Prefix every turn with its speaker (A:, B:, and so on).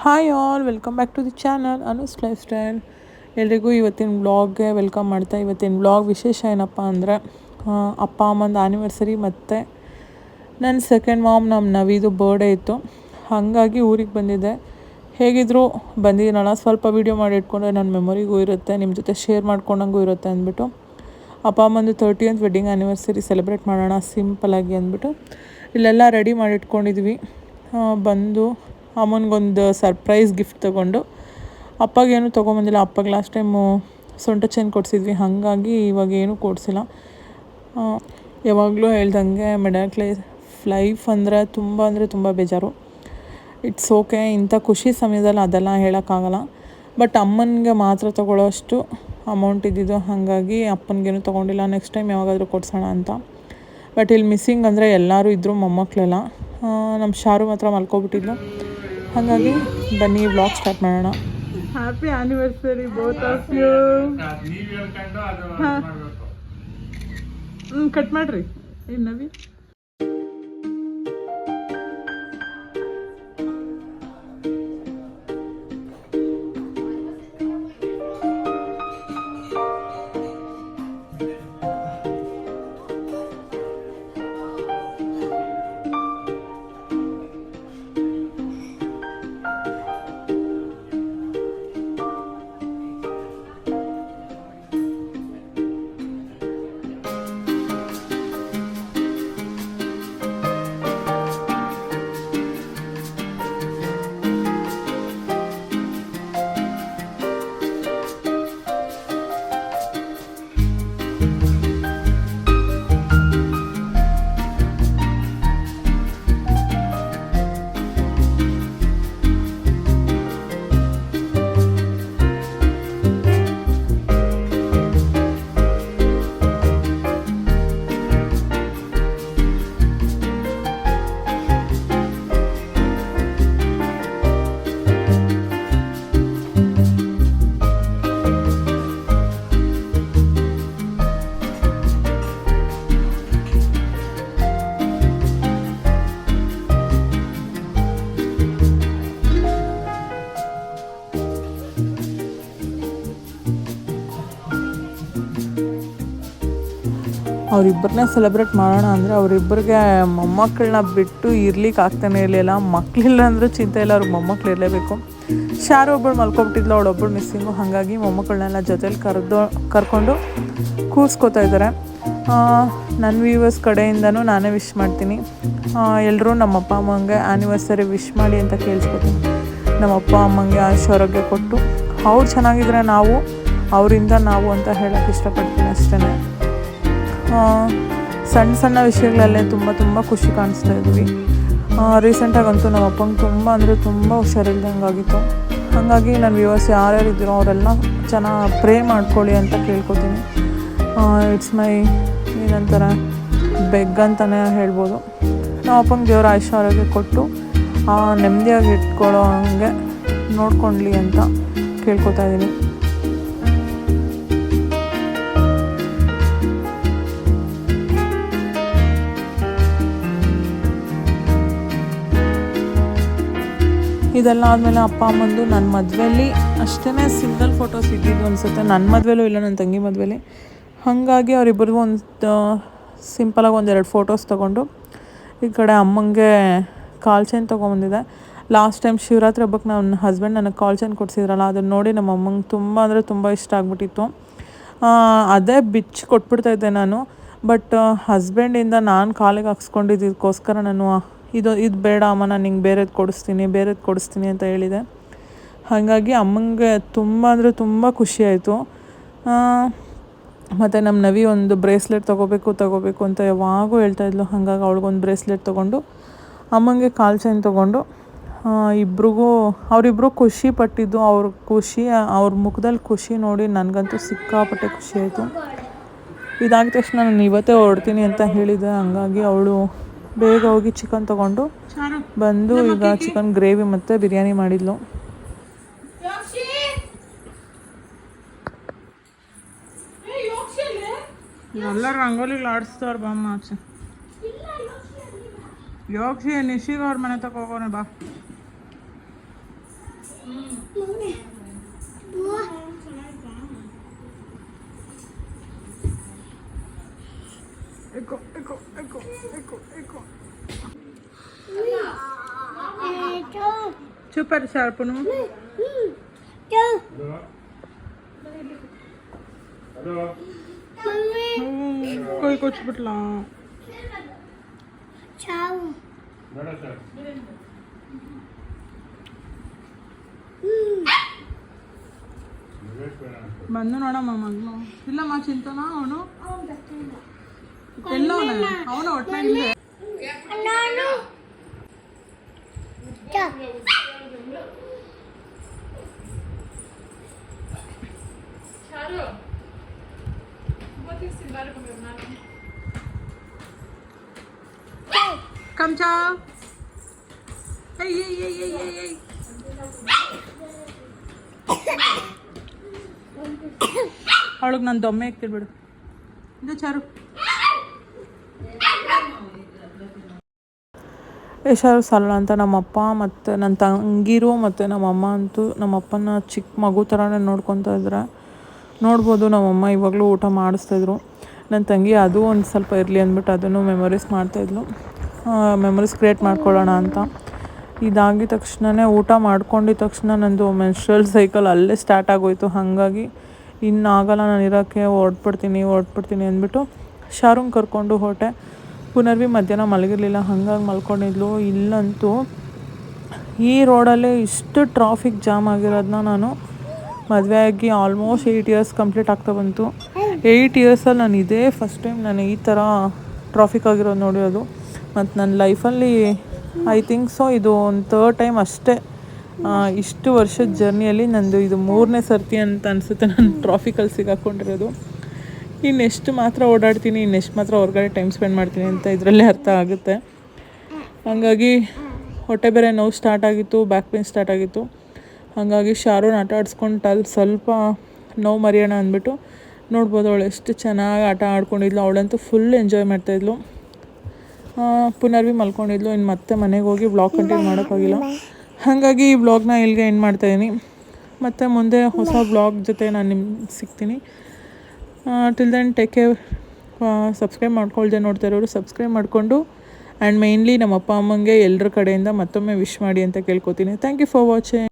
A: Hi all welcome back to the channel Anu's lifestyle ಎಲ್ರಿಗೂ ಇವತ್ತಿನ ವ್ಲಾಗ್ಗೆ welcome ಮಾಡ್ತಾ ಇವತ್ತಿನ ವ್ಲಾಗ್ ವಿಶೇಷ ಏನಪ್ಪ ಅಂದರೆ ಅಪ್ಪ ಅಮ್ಮಂದು ಆ್ಯನಿವರ್ಸರಿ ಮತ್ತು ನನ್ನ ಸೆಕೆಂಡ್ ಮಾಮ್ ನಮ್ಮ ನವೀದು ಬರ್ಡೇ ಇತ್ತು. ಹಾಗಾಗಿ ಊರಿಗೆ ಬಂದಿದ್ದೆ. ಹೇಗಿದ್ರು ಬಂದಿದ್ದೀನಲ್ಲ, ಸ್ವಲ್ಪ ವೀಡಿಯೋ ಮಾಡಿ ಇಟ್ಕೊಂಡ್ರೆ ನನ್ನ ಮೆಮೊರಿಗೂ ಇರುತ್ತೆ ನಿಮ್ಮ ಜೊತೆ ಶೇರ್ ಮಾಡ್ಕೊಂಡಂಗೂ ಇರುತ್ತೆ ಅಂದ್ಬಿಟ್ಟು. ಅಪ್ಪ ಅಮ್ಮಂದು ತರ್ಟಿ ಅಂತ್ ವೆಡ್ಡಿಂಗ್ ಆ್ಯನಿವರ್ಸರಿ ಸೆಲೆಬ್ರೇಟ್ ಮಾಡೋಣ ಸಿಂಪಲಾಗಿ ಅಂದ್ಬಿಟ್ಟು. ಇಲ್ಲೆಲ್ಲ ರೆಡಿ ಮಾಡಿ ಇಟ್ಕೊಂಡಿದ್ವಿ. ಬಂದು ಅಮ್ಮನಿಗೊಂದು ಸರ್ಪ್ರೈಸ್ ಗಿಫ್ಟ್ ತೊಗೊಂಡು ಅಪ್ಪಗೇನು ತೊಗೊಂಬಂದಿಲ್ಲ. ಅಪ್ಪಗೆ ಲಾಸ್ಟ್ ಟೈಮು ಸೊಂಟ ಚೈನ್ ಕೊಡಿಸಿದ್ವಿ. ಹಾಗಾಗಿ ಇವಾಗ ಏನೂ ಕೊಡಿಸಿಲ್ಲ. ಯಾವಾಗಲೂ ಹೇಳ್ದಂಗೆ ಮಿಡಲ್ ಕ್ಲೇಸ್ ಲೈಫ್ ಅಂದರೆ ತುಂಬ ಅಂದರೆ ತುಂಬ ಬೇಜಾರು. ಇಟ್ಸ್ ಓಕೆ ಇಂಥ ಖುಷಿ ಸಮಯದಲ್ಲಿ ಅದೆಲ್ಲ ಹೇಳೋಕ್ಕಾಗಲ್ಲ. ಬಟ್ ಅಮ್ಮನಿಗೆ ಮಾತ್ರ ತೊಗೊಳ್ಳೋ ಅಷ್ಟು ಅಮೌಂಟ್ ಇದ್ದಿದ್ದು. ಹಾಗಾಗಿ ಅಪ್ಪನಿಗೇನು ತೊಗೊಂಡಿಲ್ಲ. ನೆಕ್ಸ್ಟ್ ಟೈಮ್ ಯಾವಾಗಾದರೂ ಕೊಡ್ಸೋಣ ಅಂತ. ಬಟ್ ಇಲ್ಲಿ ಮಿಸ್ಸಿಂಗ್ ಅಂದರೆ ಎಲ್ಲರೂ ಇದ್ದರು ಮೊಮ್ಮಕ್ಕಳೆಲ್ಲ. ನಮ್ಮ ಶಾರು ಮಾತ್ರ ಮಲ್ಕೊಬಿಟ್ಟಿದ್ಲು ಹಾಗಾಗಿ ಬನ್ನಿ ವ್ಲಾಗ್ ಸ್ಟಾರ್ಟ್ ಮಾಡೋಣ.
B: Happy anniversary
A: both
B: of
A: you cut ಮಾಡಿರಿ. ಏನು ನವಿ ಅವರಿಬ್ಬರನ್ನ ಸೆಲೆಬ್ರೇಟ್ ಮಾಡೋಣ ಅಂದರೆ ಅವರಿಬ್ಬರಿಗೆ ಮೊಮ್ಮಕ್ಕಳನ್ನ ಬಿಟ್ಟು ಇರ್ಲಿಕ್ಕೆ ಆಗ್ತಾನೆ ಇರಲಿಲ್ಲ. ಮಕ್ಕಳಿಲ್ಲ ಅಂದರೂ ಚಿಂತೆ ಇಲ್ಲ ಅವ್ರಿಗೆ ಮೊಮ್ಮಕ್ಳು ಇರಲೇಬೇಕು. ಶಾರು ಒಬ್ಬಳು ಮಲ್ಕೊಬಿಟ್ಟಿದ್ಲು ಅವಳೊಬ್ಬಳು ಮಿಸ್ಸಿಂಗು ಹಾಗಾಗಿ ಮೊಮ್ಮಕ್ಕಳನ್ನೆಲ್ಲ ಜೊತೇಲಿ ಕರೆದು, ಕರ್ಕೊಂಡು ಕೂರಿಸ್ಕೋತಾ ಇದ್ದಾರೆ. ನನ್ನ ವ್ಯೂವರ್ಸ್ ಕಡೆಯಿಂದನೂ ನಾನೇ ವಿಶ್ ಮಾಡ್ತೀನಿ. ಎಲ್ಲರೂ ನಮ್ಮ ಅಪ್ಪ ಅಮ್ಮಂಗೆ ಆ್ಯನಿವರ್ಸರಿ ವಿಶ್ ಮಾಡಿ ಅಂತ ಕೇಳಿಸ್ಕೊತೀನಿ. ನಮ್ಮ ಅಪ್ಪ ಅಮ್ಮಂಗೆ ಆ ಆರೋಗ್ಯ ಕೊಟ್ಟು. ಅವ್ರು ಚೆನ್ನಾಗಿದ್ರೆ ನಾವು, ಅವರಿಂದ ನಾವು ಅಂತ ಹೇಳೋಕ್ಕೆ ಇಷ್ಟಪಡ್ತೀನಿ ಅಷ್ಟೇ ಸಣ್ಣ ಸಣ್ಣ ವಿಷಯಗಳಲ್ಲೇ ತುಂಬ ತುಂಬ ಖುಷಿ ಕಾಣಿಸ್ತಾ ಇದ್ವಿ. ರೀಸೆಂಟಾಗಂತೂ ನಮ್ಮ ಅಪ್ಪಂಗೆ ತುಂಬ ಅಂದರೆ ತುಂಬ ಹುಷಾರಿಲ್ದಂಗೆ ಆಗಿತ್ತು ಹಾಗಾಗಿ ನನ್ನ ವ್ಯೂವರ್ಸ್ ಯಾರ್ಯಾರು ಇದ್ದೀರೋ ಅವರೆಲ್ಲ ಚೆನ್ನಾಗಿ ಪ್ರೇ ಮಾಡ್ಕೊಳ್ಳಿ ಅಂತ ಕೇಳ್ಕೊತೀನಿ. ಇಟ್ಸ್ ಮೈ ಏನಂತಾರೆ ಬೆಗ್ ಅಂತಲೇ ಹೇಳ್ಬೋದು. ನಮ್ಮ ಅಪ್ಪಂಗೆ ದೇವರ ಆಯುಷ್ಯ ಆರೋಗ್ಯ ಕೊಟ್ಟು ನೆಮ್ಮದಿಯಾಗಿ ಇಟ್ಕೊಳ್ಳೋ ಹಂಗೆ ನೋಡ್ಕೊಳ್ಳಿ ಅಂತ ಕೇಳ್ಕೊತಾ ಇದ್ದೀನಿ. ಇದೆಲ್ಲ ಆದಮೇಲೆ ಅಪ್ಪ ಅಮ್ಮಂದು ನನ್ನ ಮದುವೆಯಲ್ಲಿ ಅಷ್ಟೇ ಸಿಂಗಲ್ ಫೋಟೋಸ್ ಇದ್ದಿದ್ದು ಅನಿಸುತ್ತೆ. ನನ್ನ ಮದುವೆಲೂ ಇಲ್ಲ ನನ್ನ ತಂಗಿ ಮದುವೆಲಿ. ಹಾಗಾಗಿ ಅವರಿಬ್ಬರಿಗೂ ಒಂದು ಸಿಂಪಲಾಗಿ ಒಂದೆರಡು ಫೋಟೋಸ್ ತೊಗೊಂಡು ಈ ಕಡೆ ಅಮ್ಮಂಗೆ ಕಾಲ್ ಚೈನ್ ತೊಗೊಂಬಂದಿದೆ. ಲಾಸ್ಟ್ ಟೈಮ್ ಶಿವರಾತ್ರಿ ಹಬ್ಬಕ್ಕೆ ನನ್ನ ಹಸ್ಬೆಂಡ್ ನನಗೆ ಕಾಲ್ ಚೈನ್ ಕೊಡಿಸಿದ್ರಲ್ಲ ಅದನ್ನು ನೋಡಿ ನಮ್ಮ ಅಮ್ಮಂಗೆ ತುಂಬ ಅಂದರೆ ತುಂಬ ಇಷ್ಟ ಆಗ್ಬಿಟ್ಟಿತ್ತು. ಅದೇ ಬಿಚ್ಚಿ ಕೊಟ್ಬಿಡ್ತಾಯಿದ್ದೆ ನಾನು. ಬಟ್ ಹಸ್ಬೆಂಡಿಂದ ನಾನು ಕಾಲಿಗೆ ಹಾಕ್ಸ್ಕೊಂಡಿದ್ದಕ್ಕೋಸ್ಕರ ನಾನು ಇದು ಇದು ಬೇಡ ಅಮ್ಮ, ನಾನು ನಿಂಗೆ ಬೇರೆದು ಕೊಡಿಸ್ತೀನಿ ಬೇರೆದು ಕೊಡಿಸ್ತೀನಿ ಅಂತ ಹೇಳಿದೆ. ಹಾಗಾಗಿ ಅಮ್ಮಂಗೆ ತುಂಬ ಅಂದರೆ ತುಂಬ ಖುಷಿಯಾಯಿತು ಮತ್ತು ನಮ್ಮ ನವಿ ಒಂದು ಬ್ರೇಸ್ಲೆಟ್ ತೊಗೋಬೇಕು ತೊಗೋಬೇಕು ಅಂತ ಯಾವಾಗೂ ಹೇಳ್ತಾ ಇದ್ಲು. ಹಾಗಾಗಿ ಅವಳಿಗೊಂದು ಬ್ರೇಸ್ಲೆಟ್ ತೊಗೊಂಡು, ಅಮ್ಮಂಗೆ ಕಾಲು ಚೈನ್ ತೊಗೊಂಡು ಇಬ್ರಿಗೂ, ಅವರಿಬ್ರು ಖುಷಿ ಪಟ್ಟಿದ್ದು, ಅವ್ರ ಖುಷಿ, ಅವ್ರ ಮುಖದಲ್ಲಿ ಖುಷಿ ನೋಡಿ ನನಗಂತೂ ಸಿಕ್ಕಾಪಟ್ಟೆ ಖುಷಿ ಆಯಿತು. ತಕ್ಷಣ ನಾನು ಇವತ್ತೇ ಹೊರಡ್ತೀನಿ ಅಂತ ಹೇಳಿದೆ. ಹಂಗಾಗಿ ಅವಳು ಬೇಗ ಹೋಗಿ ಚಿಕನ್ ತಗೊಂಡು ಬಂದು ಈಗ ಚಿಕನ್ ಗ್ರೇವಿ ಮತ್ತು ಬಿರಿಯಾನಿ ಮಾಡಿದ್ಲು. ಎಲ್ಲ ರಂಗೋಲಿಗಳು ಆಡಿಸ್ತಾರ ಬಮ್ಮ ಆಚೆ. ಯೋಗ್ಸಿ ನಿಶಿಗ ಅವ್ರ ಮನೆ ತಗೋಗೋಣ ಹೋಗೋಣ ಬಾ. ಸೂಪರ್ ಶಾರ್ಪನು
B: ಅದು
A: ಕೈ ಕೊಚ್ಬಿಟ್ಲ
B: ಬೇಡ ಸರ್ ನಿವೇಶ್ ಬೇಡ ಅಂತ.
A: ಬಂದು ನೋಡಮ್ಮ ಮಗನು ಇಲ್ಲಮ್ಮ ಚಿಂತನ ಅವನು ಎಲ್ಲವನ ಅವನು ಒಟ್ಟಿನಲ್ಲಿ
C: ನಾನು
A: ಕಮ್ಚಾ ಏಯ್ ಏಯ್ ಏಯ್ ಏಯ್ ಏಯ್ ಏಯ್ ಅವಳಿಗೆ ನಾನು ದೊಮ್ಮೆ ಹಾಕ್ತಿರ್ಬಿಡು ಇದು ಚಾರು ಯಶಾರು ಸಾಲಲ್ಲ ಅಂತ ನಮ್ಮಪ್ಪ ಮತ್ತು ನನ್ನ ತಂಗಿರು ಮತ್ತು ನಮ್ಮಮ್ಮ ಅಂತೂ ನಮ್ಮಪ್ಪನ ಚಿಕ್ಕ ಮಗು ಥರನೇ ನೋಡ್ಕೊತಾ ಇದ್ರೆ. ನೋಡ್ಬೋದು ನಮ್ಮಮ್ಮ ಇವಾಗಲೂ ಊಟ ಮಾಡಿಸ್ತಾಯಿದ್ರು ನನ್ನ ತಂಗಿ ಅದು ಒಂದು ಸ್ವಲ್ಪ ಇರಲಿ ಅಂದ್ಬಿಟ್ಟು ಅದನ್ನು ಮೆಮೊರೀಸ್ ಮಾಡ್ತಾಯಿದ್ಲು ಮೆಮೊರೀಸ್ ಕ್ರಿಯೇಟ್ ಮಾಡ್ಕೊಳ್ಳೋಣ ಅಂತ. ಇದಾಗಿದ ತಕ್ಷಣವೇ ಊಟ ಮಾಡ್ಕೊಂಡಿದ ತಕ್ಷಣ ನಂದು ಮೆನ್ಸ್ಟ್ರಲ್ ಸೈಕಲ್ ಅಲ್ಲೇ ಸ್ಟಾರ್ಟ್ ಆಗೋಯ್ತು. ಹಾಗಾಗಿ ಇನ್ನಾಗಲ್ಲ ನಾನು ಇರೋಕ್ಕೆ ಓಡ್ಬಿಡ್ತೀನಿ ಓಡ್ಬಿಡ್ತೀನಿ ಅಂದ್ಬಿಟ್ಟು ಶಾರುಂಗ್ ಕರ್ಕೊಂಡು ಹೊರಟೆ. ಪುನರ್ವಿ ಮಧ್ಯಾಹ್ನ ಮಲಗಿರಲಿಲ್ಲ, ಹಾಗಾಗಿ ಮಲ್ಕೊಂಡಿದ್ಲು. ಇಲ್ಲಂತೂ ಈ ರೋಡಲ್ಲೇ ಇಷ್ಟು ಟ್ರಾಫಿಕ್ ಜಾಮ್ ಆಗಿರೋದನ್ನ ನಾನು ಮದುವೆ ಆಗಿ ಆಲ್ಮೋಸ್ಟ್ ಏಯ್ಟ್ ಇಯರ್ಸ್ ಕಂಪ್ಲೀಟ್ ಆಗ್ತಾ ಬಂತು. ಏಯ್ಟ್ ಇಯರ್ಸಲ್ಲಿ ನಾನು ಇದೇ ಫಸ್ಟ್ ಟೈಮ್ ನಾನು ಈ ಥರ ಟ್ರಾಫಿಕ್ ಆಗಿರೋದು ನೋಡಿರೋದು ಮತ್ತು ನನ್ನ ಲೈಫಲ್ಲಿ ಐ ಥಿಂಕ್ ಸೊ ಇದು ಒಂದು ಥರ್ಡ್ ಟೈಮ್ ಅಷ್ಟೇ. ಇಷ್ಟು ವರ್ಷದ ಜರ್ನಿಯಲ್ಲಿ ನಂದು ಇದು ಮೂರನೇ ಸರ್ತಿ ಅಂತ ಅನಿಸುತ್ತೆ ನಾನು ಟ್ರಾಫಿಕಲ್ಲಿ ಸಿಗಾಕೊಂಡಿರೋದು. ಇನ್ನೆಷ್ಟು ಮಾತ್ರ ಓಡಾಡ್ತೀನಿ ಇನ್ನೆಷ್ಟು ಮಾತ್ರ ಹೊರಗಡೆ ಟೈಮ್ ಸ್ಪೆಂಡ್ ಮಾಡ್ತೀನಿ ಅಂತ ಇದರಲ್ಲೇ ಅರ್ಥ ಆಗುತ್ತೆ. ಹಾಗಾಗಿ ಹೊಟ್ಟೆ ಬೇರೆ ನೋವು ಸ್ಟಾರ್ಟ್ ಆಗಿತ್ತು ಬ್ಯಾಕ್ ಪೇನ್ ಸ್ಟಾರ್ಟ್ ಆಗಿತ್ತು. ಹಾಗಾಗಿ ಶಾರೋನ್ ಆಟ ಆಡಿಸ್ಕೊಂಡು ಅಲ್ಲಿ ಸ್ವಲ್ಪ ನೋವು ಮರೆಯೋಣ ಅಂದ್ಬಿಟ್ಟು ನೋಡ್ಬೋದು ಅವಳು ಎಷ್ಟು ಚೆನ್ನಾಗಿ ಆಟ ಆಡ್ಕೊಂಡಿದ್ಲು ಅವಳಂತೂ ಫುಲ್ ಎಂಜಾಯ್ ಮಾಡ್ತಾಯಿದ್ಲು ಪುನರ್ವಿ ಮಲ್ಕೊಂಡಿದ್ಲು ಇನ್ನು ಮತ್ತೆ ಮನೆಗೆ ಹೋಗಿ ಬ್ಲಾಗ್ ಕಂಟಿನ್ಯೂ ಮಾಡೋಕ್ಕಾಗಿಲ್ಲ ಹಾಗಾಗಿ ಈ ಬ್ಲಾಗ್ನ ಇಲ್ಲಿಗೆ ಎಂಡ್ ಮಾಡ್ತಾಯಿದ್ದೀನಿ ಮತ್ತು ಮುಂದೆ ಹೊಸ ಬ್ಲಾಗ್ ಜೊತೆ ನಾನು ನಿಮ್ಗೆ ಸಿಗ್ತೀನಿ. Till then take care subscribe ಮಾಡ್ಕೊಳ್ದೆ ನೋಡ್ತಾ ಇರೋರು ಸಬ್ಸ್ಕ್ರೈಬ್ ಮಾಡಿಕೊಂಡು. ಆ್ಯಂಡ್ ಮೇಯ್ನ್ಲಿ ನಮ್ಮ ಅಪ್ಪ, ಅಮ್ಮಂಗೆ ಎಲ್ಲರ ಕಡೆಯಿಂದ ಮತ್ತೊಮ್ಮೆ ವಿಶ್ ಮಾಡಿ ಅಂತ ಕೇಳ್ಕೊತೀನಿ. Thank you for watching